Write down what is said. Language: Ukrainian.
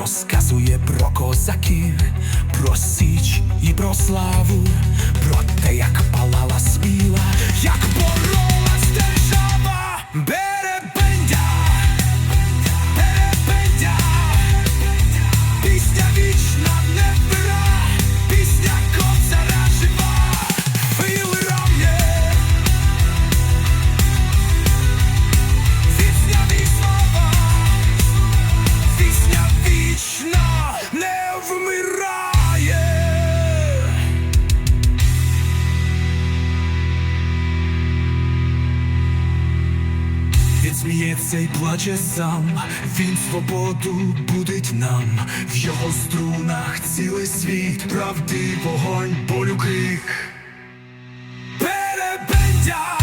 розказує про козаків, про січ і про славу, про те, як палала сміла. Сміється і плаче сам, він свободу будить нам, в його струнах цілий світ, правди, вогонь, болю крик. Перебендя